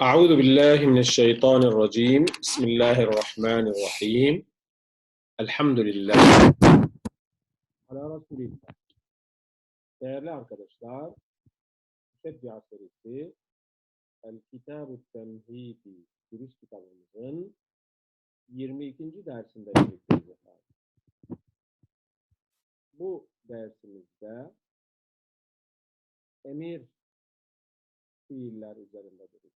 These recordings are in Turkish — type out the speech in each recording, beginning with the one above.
أعوذ بالله من الشيطان الرجيم بسم الله الرحمن الرحيم الحمد لله على رسول الله Değerli arkadaşlar, Şedya serisi El Kitab-ı Temhidi giriş kitabımızın 22. dersinde birlikteyiz efendim. Bu dersimizde emir fiiller üzerinde duracağız.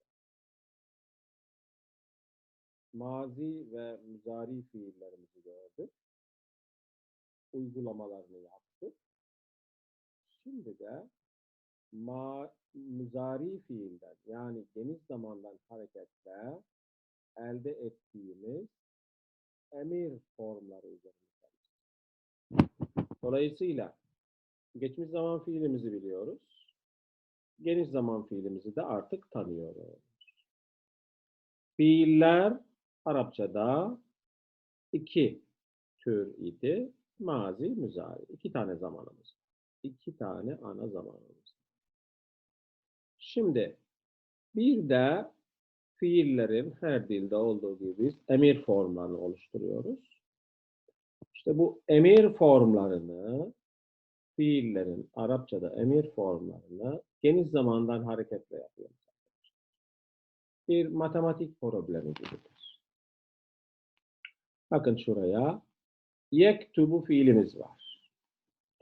Mazi ve müzari fiillerimizi gördük. Uygulamalarını yaptık. Şimdi de ma müzari fiilden yani geniş zamandan hareketle elde ettiğimiz emir formları üzerinde. Dolayısıyla geçmiş zaman fiilimizi biliyoruz. Geniş zaman fiilimizi de artık tanıyoruz. Fiiller Arapçada iki tür idi. Mazi, müzari. İki tane zamanımız. İki tane ana zamanımız. Şimdi bir de fiillerin her dilde olduğu gibi biz emir formlarını oluşturuyoruz. İşte bu emir formlarını fiillerin Arapçada emir formlarını geniş zamandan hareketle yapıyoruz. Bir matematik problemi gibidir. Bakın şuraya. Yektubu fiilimiz var.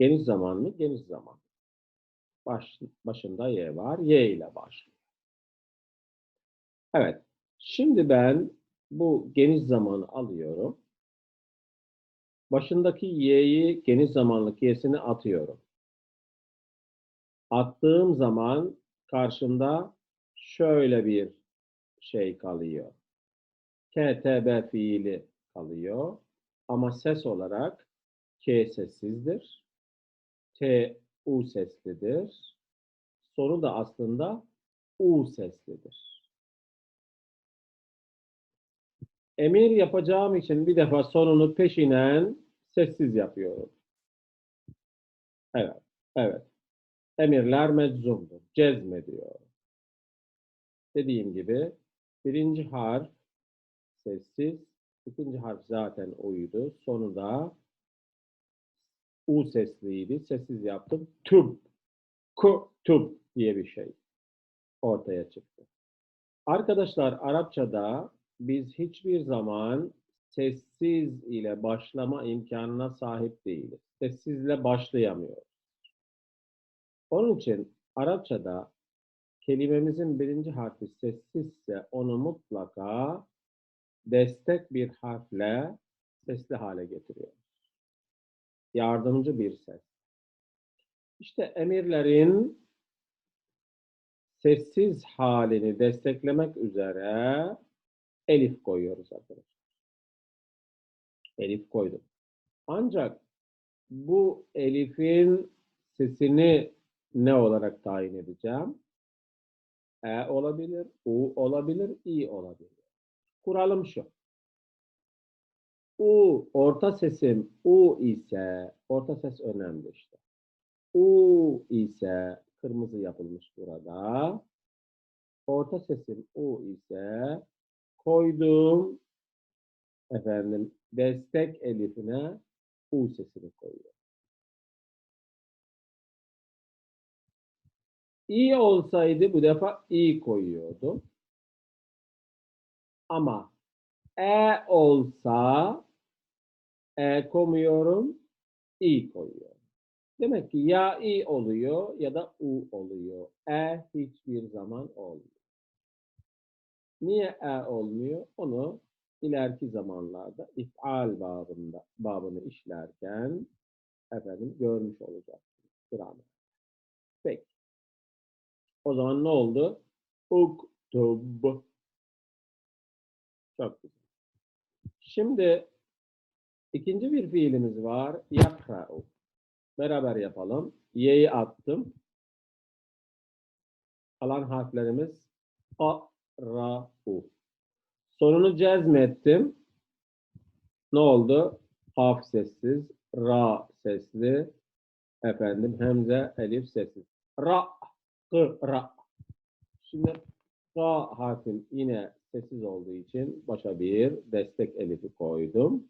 Geniş zamanlı, geniş zaman. Baş, başında y var. Y ile başlıyor. Evet. Şimdi ben bu geniş zamanı alıyorum. Başındaki y'yi geniş zamanlık y'sini atıyorum. Attığım zaman karşımda şöyle bir şey kalıyor. KTB fiili kalıyor. Ama ses olarak K sessizdir. T U seslidir. Sonu da aslında U seslidir. Emir yapacağım için bir defa sonunu peşinen sessiz yapıyorum. Evet, evet. Emirler meczumdur. Cezmediyor. Dediğim gibi birinci harf sessiz, ikinci harf zaten uydu. Sonu da U sesliydi. Sessiz yaptım. Tub, ku, tub diye bir şey ortaya çıktı. Arkadaşlar Arapçada biz hiçbir zaman sessiz ile başlama imkanına sahip değiliz. Sessizle başlayamıyoruz. Onun için Arapçada kelimemizin birinci harfi sessizse onu mutlaka destek bir harfle sesli hale getiriyoruz. Yardımcı bir ses. İşte emirlerin sessiz halini desteklemek üzere elif koyuyoruz arkadaşlar. Elif koydum. Ancak bu elifin sesini ne olarak tayin edeceğim? E olabilir, U olabilir, İ olabilir. Kuralım şu. U, orta sesim U ise, orta ses önemli işte. U ise, kırmızı yapılmış burada. Orta sesim U ise, koyduğum efendim destek elifine U sesini koyuyorum. İ olsaydı bu defa i koyuyordum. Ama e olsa e koymuyorum, i koyuyorum. Demek ki ya i oluyor ya da u oluyor. E hiçbir zaman olmuyor. Niye e olmuyor? Onu ileriki zamanlarda ifal babında babını işlerken efendim görmüş olacaksınız. Gramer. Peki. O zaman ne oldu? Uktub. Çok güzel. Şimdi ikinci bir fiilimiz var. Yakra'u. Beraber yapalım. Y'yi attım. Kalan harflerimiz A, Ra, U. Sonunu cezmettim. Ne oldu? Haf sessiz, Ra sesli, efendim hemze, elif sessiz. Ra, Kıra. Şimdi Sa harfim yine sessiz olduğu için başa bir destek elifi koydum.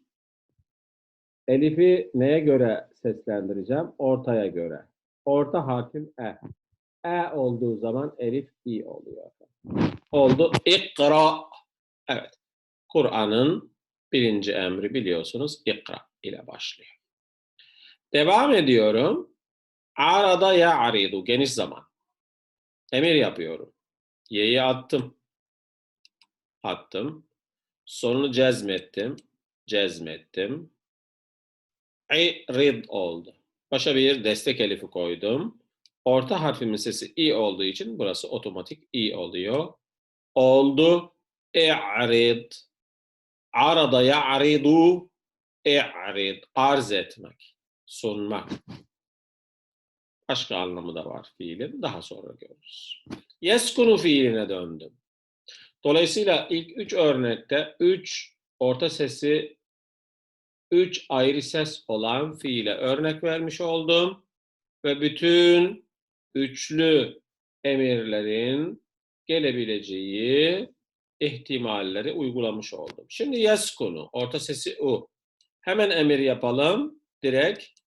Elifi neye göre seslendireceğim? Ortaya göre. Orta harfim E. E olduğu zaman elif i oluyor. Oldu. İkra. Evet. Kur'an'ın birinci emri biliyorsunuz ikra ile başlıyor. Devam ediyorum. Arada ya'ridu. Geniş zaman. Emir yapıyorum. Y'yi attım. Attım. Sonunu cezmettim. Cezmettim. İrid oldu. Başa bir destek elifi koydum. Orta harfimin sesi i olduğu için burası otomatik i oluyor. Oldu. İ'rid. Arada ya'ridu. İ'rid. Arz etmek. Sunmak. Başka anlamı da var fiilin. Daha sonra görürüz. Yeskunu fiiline döndüm. Dolayısıyla ilk üç örnekte üç orta sesi üç ayrı ses olan fiile örnek vermiş oldum. Ve bütün üçlü emirlerin gelebileceği ihtimalleri uygulamış oldum. Şimdi yeskunu, orta sesi u. Hemen emir yapalım. Direkt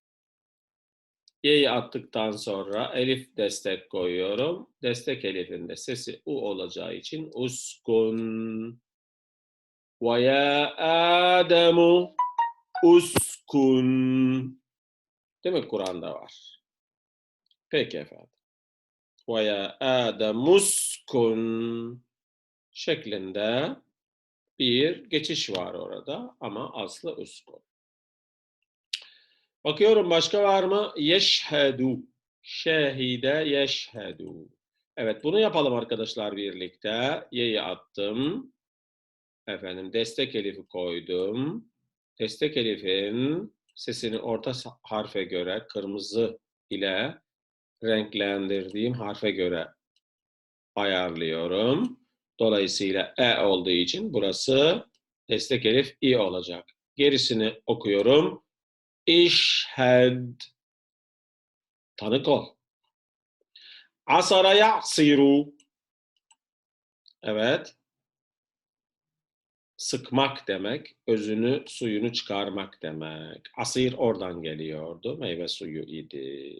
Y'yi attıktan sonra elif destek koyuyorum. Destek elifinde sesi u olacağı için uskun. Ve ya Ademu uskun. Değil mi Kur'an'da var? Peki efendim. Ve ya Ademu uskun şeklinde bir geçiş var orada ama aslı uskun. Bakıyorum başka var mı? Yeşhedü. Şehide yeşhedü. Evet bunu yapalım arkadaşlar birlikte. Y'yi attım. Efendim destek elifi koydum. Destek elifin sesini orta harfe göre kırmızı ile renklendirdiğim harfe göre ayarlıyorum. Dolayısıyla E olduğu için burası destek elif i olacak. Gerisini okuyorum. İşhed. Tanık ol. Asara ya'siru. Evet. Sıkmak demek, özünü, suyunu çıkarmak demek. Asir oradan geliyordu, meyve suyu idi.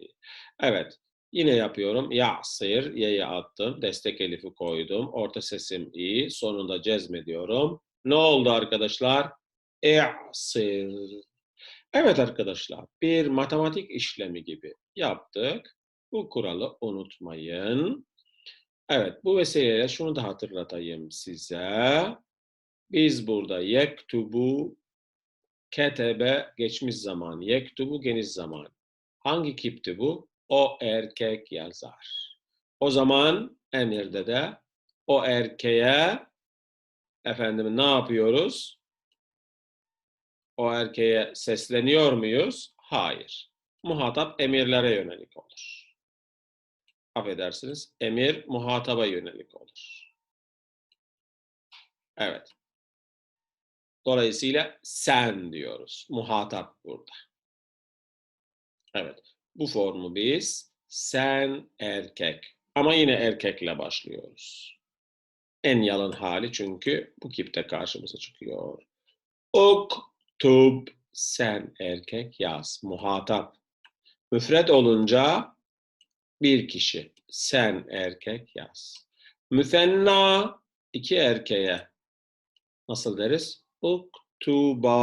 Evet, yine yapıyorum. Ya'sir, y'ye attım, destek elifi koydum, orta sesim i, sonunda cezmediyorum. Ne oldu arkadaşlar? İ'sir. Evet arkadaşlar, bir matematik işlemi gibi yaptık. Bu kuralı unutmayın. Evet, bu vesileyle şunu da hatırlatayım size. Biz burada yektubu, ketebe geçmiş zaman, yektubu geniş zaman. Hangi kipti bu? O erkek yazar. O zaman emirde de o erkeğe efendim ne yapıyoruz? O erkeğe sesleniyor muyuz? Hayır. Muhatap emirlere yönelik olur. Affedersiniz, emir muhataba yönelik olur. Evet. Dolayısıyla sen diyoruz. Muhatap burada. Evet. Bu formu biz sen erkek. Ama yine erkekle başlıyoruz. En yalın hali çünkü bu kipte karşımıza çıkıyor. Ok Tub sen erkek yaz. Muhatap. Müfred olunca bir kişi. Sen erkek yaz. Müfenna iki erkeğe. Nasıl deriz? Uktuba.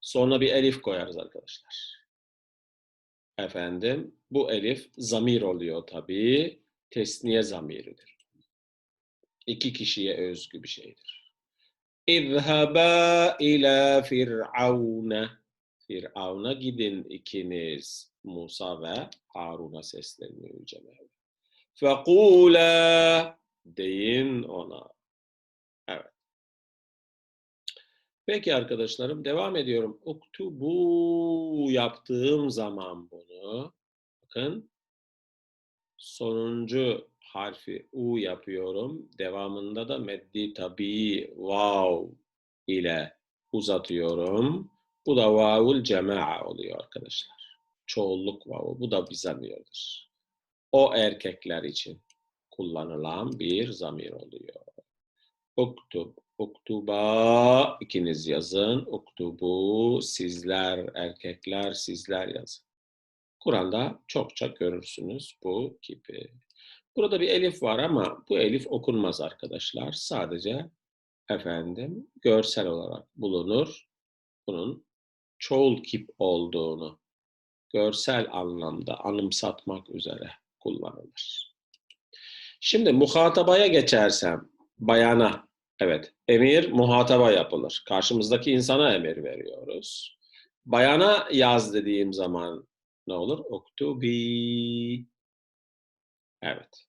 Sonra bir elif koyarız arkadaşlar. Efendim bu elif zamir oluyor tabii. Tesniye zamiridir. İki kişiye özgü bir şeydir. İzhaba ila Firavun'e. Firavun'a gidin ikiniz. Musa ve Harun'a sesleniyor Yüce Mevla. Fekula deyin ona. Evet. Peki arkadaşlarım devam ediyorum. Uktubu yaptığım zaman bunu bakın sonuncu harfi U yapıyorum. Devamında da meddi tabii vav ile uzatıyorum. Bu da vavul cema'a oluyor arkadaşlar. Çoğulluk vavı. Bu da bir zamirdir. O erkekler için kullanılan bir zamir oluyor. Uktub, uktuba ikiniz yazın. Uktubu sizler, erkekler sizler yazın. Kur'an'da çokça görürsünüz bu gibi. Burada bir elif var ama bu elif okunmaz arkadaşlar. Sadece efendim görsel olarak bulunur. Bunun çoğul kip olduğunu görsel anlamda anımsatmak üzere kullanılır. Şimdi muhatabaya geçersem, bayana, evet, emir muhataba yapılır. Karşımızdaki insana emir veriyoruz. Bayana yaz dediğim zaman ne olur? Oktubi. Evet.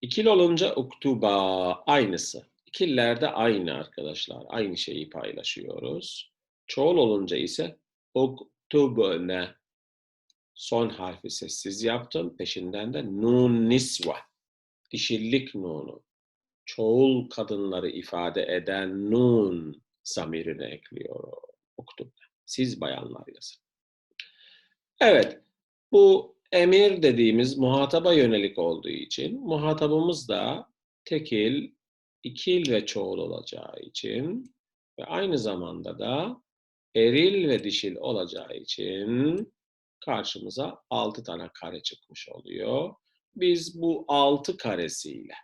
İkili olunca uktuba aynısı. İkililerde aynı arkadaşlar. Aynı şeyi paylaşıyoruz. Çoğul olunca ise uktubne. Son harfi sessiz yaptım. Peşinden de nun nisva. Dişillik nunu. Çoğul kadınları ifade eden nun zamirini ekliyor. Uktubne. Siz bayanlar yazın. Evet. Bu emir dediğimiz muhataba yönelik olduğu için muhatabımız da tekil, ikil ve çoğul olacağı için ve aynı zamanda da eril ve dişil olacağı için karşımıza 6 tane kare çıkmış oluyor. Biz bu 6 karesiyle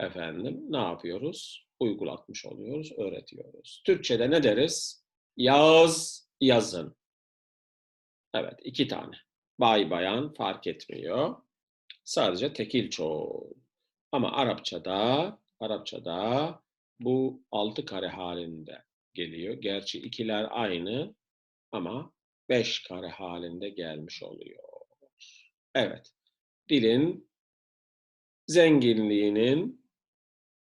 efendim ne yapıyoruz? Uygulatmış oluyoruz, öğretiyoruz. Türkçe'de ne deriz? Yaz, yazın. Evet, iki tane. Bay bayan fark etmiyor. Sadece tekil çoğul. Ama Arapçada, Arapçada bu altı kare halinde geliyor. Gerçi ikiler aynı ama beş kare halinde gelmiş oluyor. Evet, dilin zenginliğinin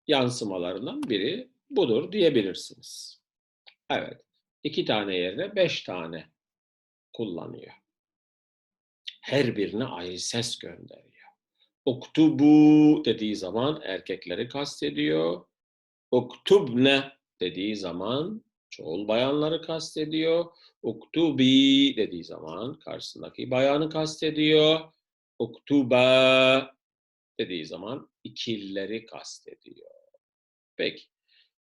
yansımalarından biri budur diyebilirsiniz. Evet, iki tane yerine beş tane kullanıyor. Her birine ayrı ses gönderiyor. Oktubu dediği zaman erkekleri kastediyor. Oktubne dediği zaman çoğul bayanları kastediyor. Oktubi dediği zaman karşısındaki bayanı kastediyor. Oktuba dediği zaman ikilleri kastediyor. Peki.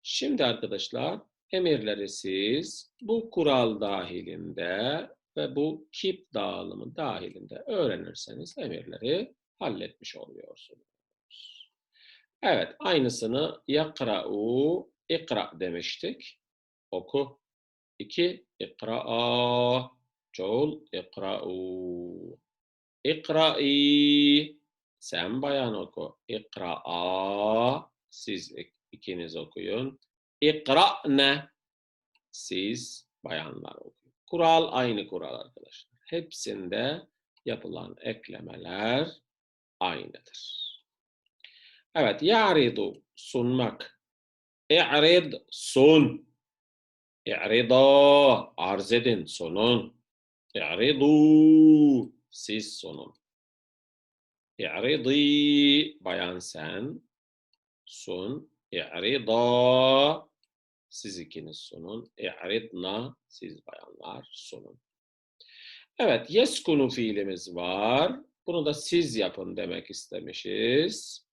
Şimdi arkadaşlar emirleri siz bu kural dahilinde ve bu kip dağılımı dahilinde öğrenirseniz emirleri halletmiş oluyorsunuz. Evet, aynısını yakra'u, ikra demiştik. Oku. İki, ikra'a, çoğul, ikra'u. İkra'i, sen bayan oku. İkra'a, siz ikiniz okuyun. İkra'ne, siz bayanlar okuyun. Kural aynı kural arkadaşlar. Hepsinde yapılan eklemeler aynıdır. Evet, ya'ridu sunmak. İ'rid sun. İ'rida arz edin sunun. İ'ridu siz sunun. İ'ridi bayan sen sun. İ'rida siz ikiniz sunun. İ'ridna siz bayanlar sunun. Evet, yeskunu fiilimiz var. Bunu da siz yapın demek istemişiz.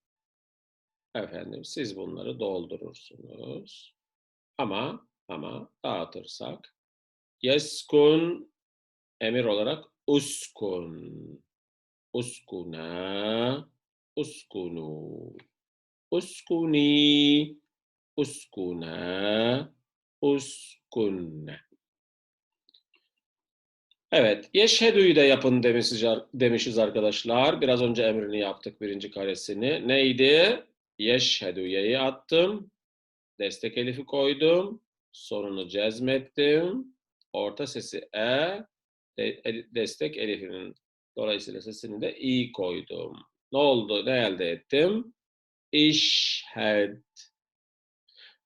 Efendim siz bunları doldurursunuz. Ama ama dağıtırsak yeskun emir olarak uskun. Uskuna, uskunu. Uskuni, uskuna, uskunne. Evet, yeşhedü'yü de yapın demişiz, demişiz arkadaşlar. Biraz önce emrini yaptık birinci karesini. Neydi? Yeşhedü'yeyi attım. Destek elifi koydum. Sonunu cezmettim. Orta sesi e. Destek elifinin dolayısıyla sesini de i koydum. Ne oldu? Ne elde ettim? İşhed.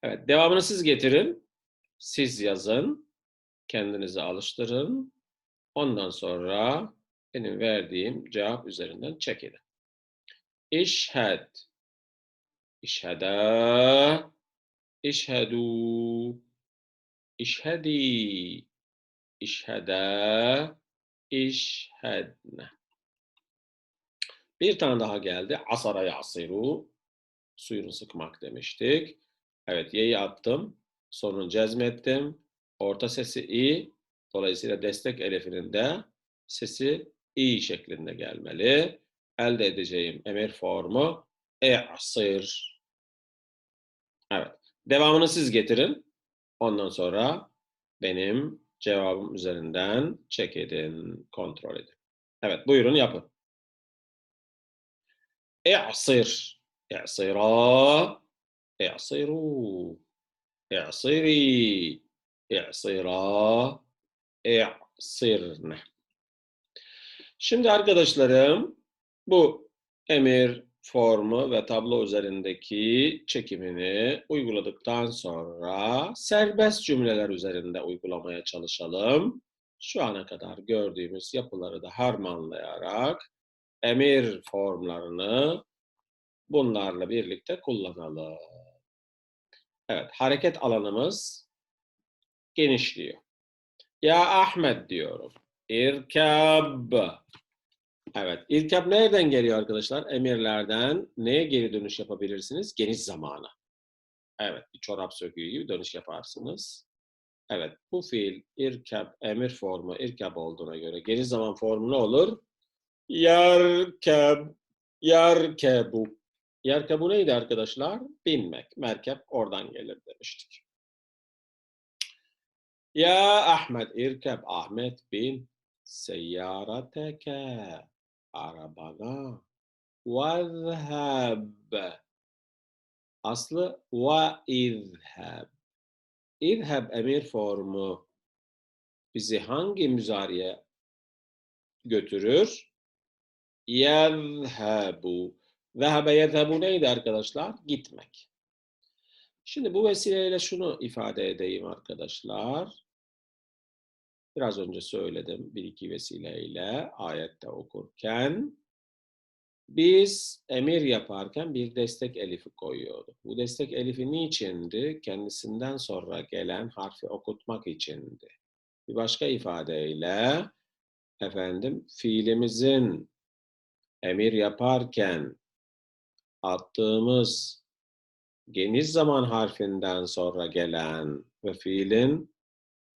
Evet, devamını siz getirin. Siz yazın. Kendinizi alıştırın. Ondan sonra benim verdiğim cevap üzerinden check edin. İşhed. İşhede. İşhedû. İşhedi. İşhede. İşhedne. Bir tane daha geldi. Asara yasiru. Suyunu sıkmak demiştik. Evet y'yi attım. Sonunu cezmettim. Orta sesi i. Dolayısıyla destek elifinin de sesi i şeklinde gelmeli. Elde edeceğim emir formu e'sir. Evet. Devamını siz getirin. Ondan sonra benim cevabım üzerinden check edin, kontrol edin. Evet, buyurun yapın. E'sir. E'sira. اعصروا اعصري اعصرا اعصرن Şimdi arkadaşlarım bu emir formu ve tablo üzerindeki çekimini uyguladıktan sonra serbest cümleler üzerinde uygulamaya çalışalım. Şu ana kadar gördüğümüz yapıları da harmanlayarak emir formlarını bunlarla birlikte kullanalım. Evet, hareket alanımız genişliyor. Ya Ahmet diyorum. İrkab. Evet, irkab nereden geliyor arkadaşlar? Emirlerden neye geri dönüş yapabilirsiniz? Geniş zamana. Evet, bir çorap söküğü gibi dönüş yaparsınız. Evet, bu fiil irkab, emir formu irkab olduğuna göre geniş zaman formu ne olur? Yarkab, yarkebu. Yarkebu neydi arkadaşlar? Binmek. Merkep oradan gelir demiştik. Ya Ahmet irkab. Ahmet bin seyyarateke. Arabana. Vezheb. Aslı ve izheb. İzheb emir formu bizi hangi müzariye götürür? Yezhebu. Zehebe yezhebu neydi arkadaşlar? Gitmek. Şimdi bu vesileyle şunu ifade edeyim arkadaşlar. Biraz önce söyledim bir iki vesileyle ayette okurken. Biz emir yaparken bir destek elifi koyuyorduk. Bu destek elifi niçindi? Kendisinden sonra gelen harfi okutmak içindi. Bir başka ifadeyle efendim fiilimizin emir yaparken attığımız geniş zaman harfinden sonra gelen ve fiilin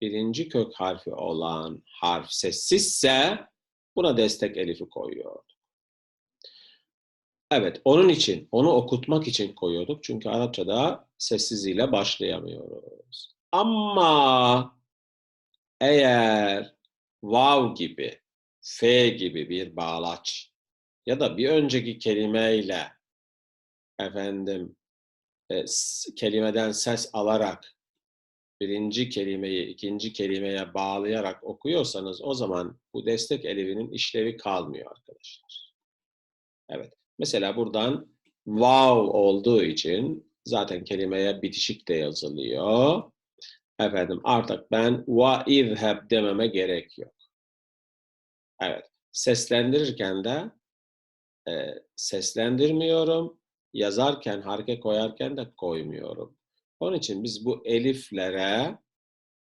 birinci kök harfi olan harf sessizse buna destek elifi koyuyor. Evet, onun için, onu okutmak için koyuyorduk. Çünkü Arapçada sessiziyle başlayamıyoruz. Ama eğer vav gibi, f gibi bir bağlaç ya da bir önceki kelimeyle efendim e, kelimeden ses alarak birinci kelimeyi ikinci kelimeye bağlayarak okuyorsanız o zaman bu destek elifinin işlevi kalmıyor arkadaşlar. Evet. Mesela buradan wow olduğu için zaten kelimeye bitişik de yazılıyor. Efendim artık ben va izheb dememe gerek yok. Evet. Seslendirirken de e, seslendirmiyorum. Yazarken, hareke koyarken de koymuyorum. Onun için biz bu eliflere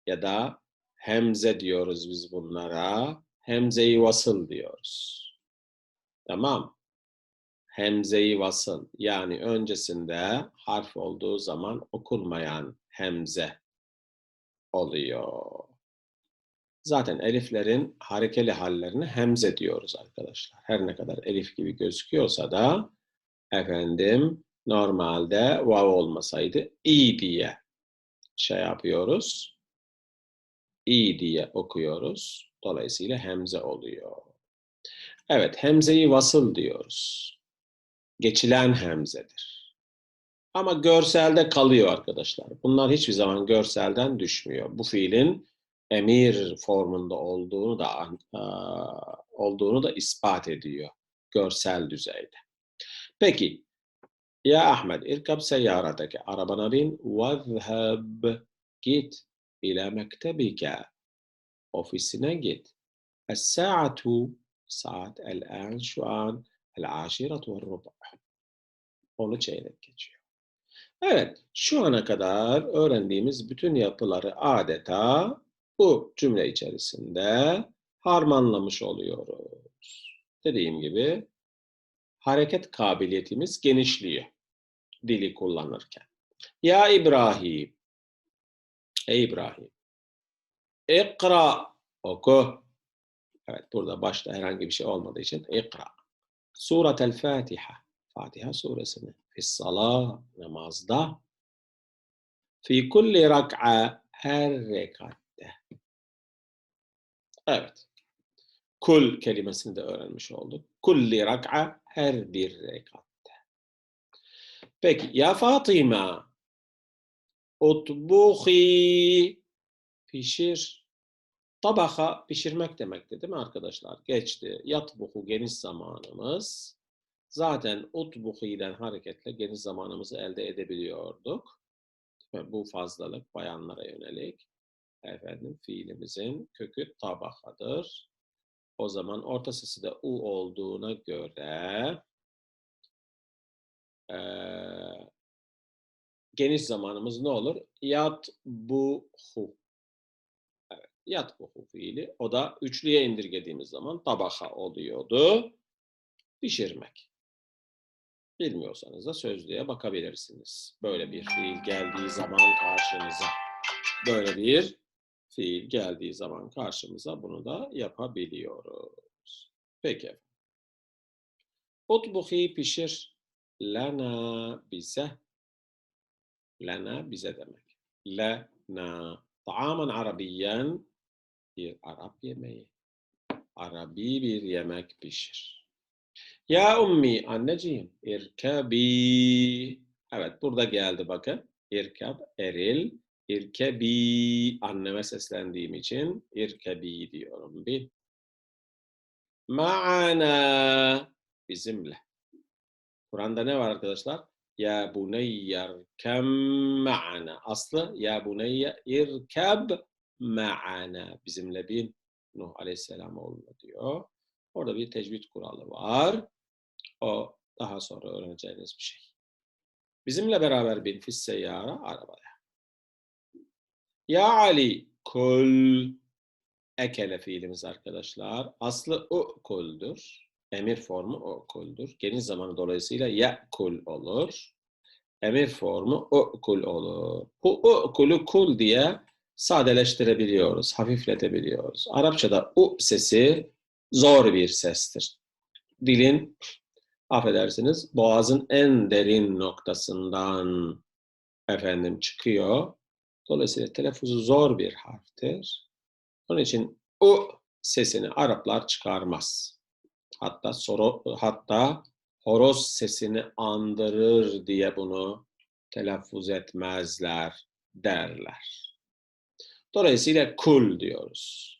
ya da hemze diyoruz biz bunlara. Hemze-i vasıl diyoruz. Tamam. Hemze-i vasıl yani öncesinde harf olduğu zaman okunmayan hemze oluyor. Zaten eliflerin harekeli hallerini hemze diyoruz arkadaşlar. Her ne kadar elif gibi gözüküyorsa da efendim normalde vav olmasaydı i diye şey yapıyoruz. i diye okuyoruz. Dolayısıyla hemze oluyor. Evet, hemzeyi vasıl diyoruz. Geçilen hemzedir. Ama görselde kalıyor arkadaşlar. Bunlar hiçbir zaman görselden düşmüyor. Bu fiilin emir formunda olduğunu da olduğunu da ispat ediyor görsel düzeyde. Peki ya Ahmet irkab seyyarateke arabana bin vezheb git ila mektebike ofisine git. Es-sa'atu saat el-an şu an el-aşiret ve rubu. Onu çeyrek geçiyor. Evet, şu ana kadar öğrendiğimiz bütün yapıları adeta bu cümle içerisinde harmanlamış oluyoruz. Dediğim gibi hareket kabiliyetimiz genişliyor dili kullanırken. Ya İbrahim. Ey İbrahim. İkra. Oku. Evet burada başta herhangi bir şey olmadığı için ikra. Suretel Fatiha. Fatiha suresini. Fissalah namazda. Fi kulli rak'a her rekatte. Evet. Kul kelimesini de öğrenmiş olduk. Kulli rak'a her bir rekatte. Peki ya Fatıma utbuhi pişir. Tabaha pişirmek demekti değil mi arkadaşlar? Geçti. Yatbuhu geniş zamanımız. Zaten utbuhi'den hareketle geniş zamanımızı elde edebiliyorduk. Bu fazlalık bayanlara yönelik. Efendim fiilimizin kökü tabahadır. O zaman orta sesi de u olduğuna göre e, geniş zamanımız ne olur? Yat bu hu. Evet, yat bu hu fiili. O da üçlüye indirgediğimiz zaman tabaha oluyordu. Pişirmek. Bilmiyorsanız da sözlüğe bakabilirsiniz. Böyle bir fiil geldiği zaman karşınıza. Böyle bir fiil geldiği zaman karşımıza bunu da yapabiliyoruz. Peki. Utbuhi pişir. Lana bize. Lana bize demek. Lana. Taamen Arabiyen bir Arap yemeği. Arabi bir yemek pişir. Ya ummi anneciğim irkebi. Evet burada geldi bakın. İrkab eril. İrkebi anneme seslendiğim için irkebi diyorum bir. Ma'ana bizimle. Kur'an'da ne var arkadaşlar? Ya buneyye irkem ma'ana. Aslı ya buneyye irkeb ma'ana. Bizimle bin. Nuh Aleyhisselam oğluna diyor. Orada bir tecvid kuralı var. O daha sonra öğreneceğiniz bir şey. Bizimle beraber bin fis arabaya. Ya Ali kul ekele fiilimiz arkadaşlar. Aslı ukuldur. Emir formu ukuldur. Geniş zamanı dolayısıyla ya'kul olur. Emir formu ukul olur. Bu ukulu kul diye sadeleştirebiliyoruz, hafifletebiliyoruz. Arapçada u sesi zor bir sestir. Dilin, affedersiniz, boğazın en derin noktasından efendim çıkıyor. Dolayısıyla telaffuzu zor bir harftir. Onun için u sesini Araplar çıkarmaz. Hatta soru, hatta horoz sesini andırır diye bunu telaffuz etmezler derler. Dolayısıyla kul diyoruz.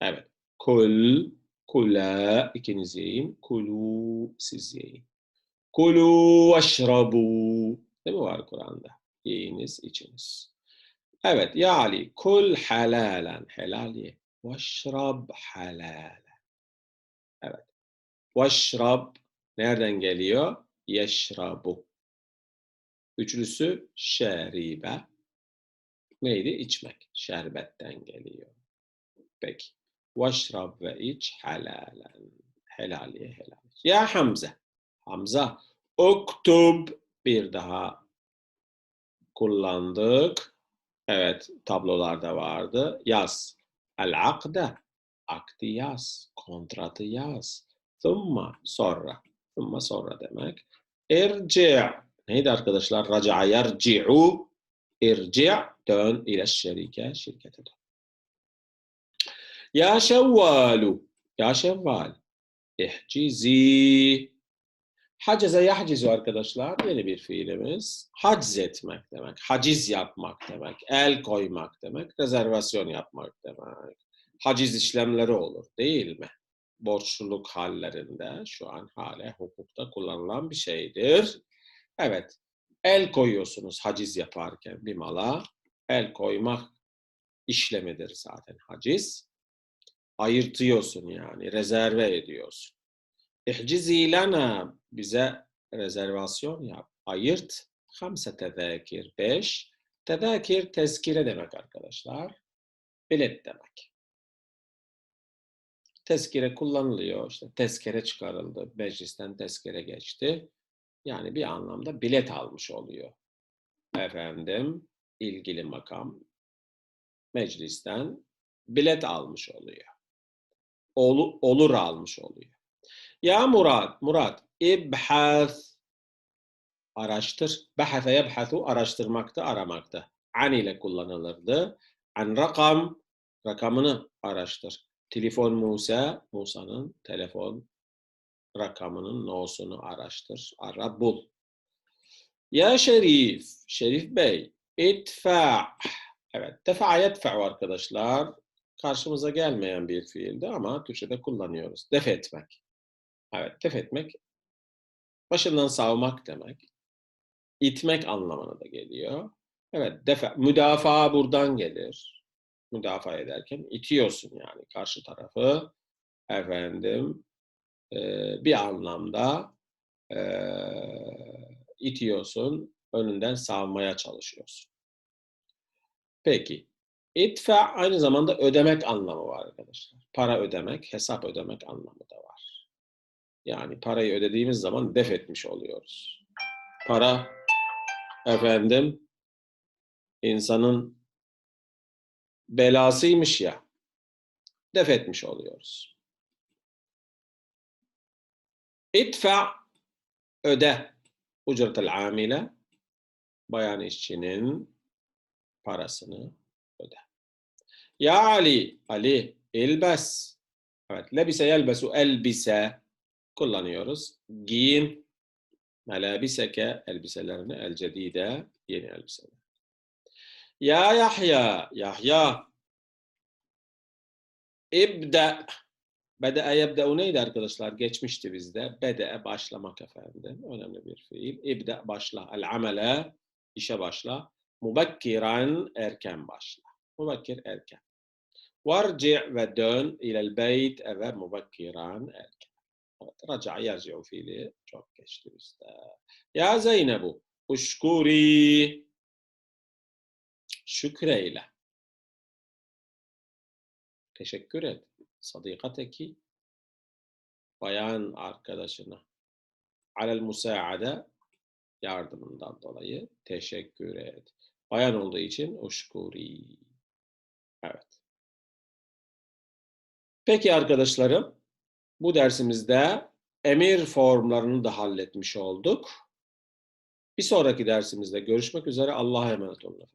Evet. Kul, kula ikiniz yiyin. Kulu siz yiyin. Kulu veşrabu. Değil mi var Kur'an'da? Yiyiniz, içiniz. Evet. Ya. Kul halalen. Helal ye. Veşrab halalen. Evet. Veşrab nereden geliyor? Yeşrabu. Üçlüsü şeribe. Neydi? İçmek. Şerbetten geliyor. Peki. Veşrab ve iç halalen. Helaliye helal. Ya Hamza. Hamza. Uktub. Bir daha kullandık. Evet. Tablolarda vardı. Yaz. El akde. Akdi yaz. Kontratı yaz. Thumma. Sonra. Thumma sonra demek. İrci. Neydi arkadaşlar? Raca'a yerci'u. İrci' dön ile şerike. Şirkete dön. Ya Şevvalu. Ya Şevval. İhcizi. Hacize yahcizu arkadaşlar. Yeni bir fiilimiz. Haciz etmek demek. Haciz yapmak demek. El koymak demek. Rezervasyon yapmak demek. Haciz işlemleri olur değil mi? Borçluluk hallerinde şu an hala hukukta kullanılan bir şeydir. Evet. El koyuyorsunuz haciz yaparken bir mala. El koymak işlemidir zaten haciz ayırtıyorsun yani, rezerve ediyorsun. İhcizi lana bize rezervasyon yap, ayırt. Hamse tezakir, beş. Tezakir tezkire demek arkadaşlar. Bilet demek. tezkere kullanılıyor. İşte tezkere çıkarıldı. Meclisten tezkere geçti. Yani bir anlamda bilet almış oluyor. Efendim, ilgili makam meclisten bilet almış oluyor. Olu- olur almış oluyor. Ya Murat, Murat, ibhas araştır. Bahase yebhasu araştırmakta, aramakta. An ile kullanılırdı. An rakam, rakamını araştır. Telefon Musa, Musa'nın telefon rakamının nosunu araştır. Ara bul. Ya Şerif, Şerif Bey, itfa. Evet, defa yedfa arkadaşlar. Karşımıza gelmeyen bir fiildi ama Türkçe'de kullanıyoruz. Def etmek. Evet, def etmek başından savmak demek. İtmek anlamına da geliyor. Evet, defa, müdafaa buradan gelir. Müdafaa ederken itiyorsun yani karşı tarafı. Efendim, e, bir anlamda e, itiyorsun, önünden savmaya çalışıyorsun. Peki, itfa aynı zamanda ödemek anlamı var arkadaşlar. Para ödemek, hesap ödemek anlamı da. Yani parayı ödediğimiz zaman def etmiş oluyoruz. Para efendim insanın belasıymış ya def etmiş oluyoruz. İdfa öde ücretel amile bayan işçinin parasını öde. Ya Ali, Ali ilbes. Evet, lebise yelbesu elbise kullanıyoruz. Giyin melabiseke elbiselerini el cedide yeni elbiseler. Ya Yahya, Yahya İbda Bede'e yebde'u neydi arkadaşlar? Geçmişti bizde. Bede'e başlamak efendim. Önemli bir fiil. İbda başla. El amele işe başla. Mubekkiran erken başla. Mubekkir erken. Varci ve dön ilel beyt eve mubekkiran erken. Raca yerci'u fiili çok geçti bizde. Ya Zeynebu uşkuri şükreyle. Teşekkür et. Sadikateki bayan arkadaşına alel musaade yardımından dolayı teşekkür et. Bayan olduğu için uşkuri. Evet. Peki arkadaşlarım, bu dersimizde emir formlarını da halletmiş olduk. Bir sonraki dersimizde görüşmek üzere. Allah'a emanet olun.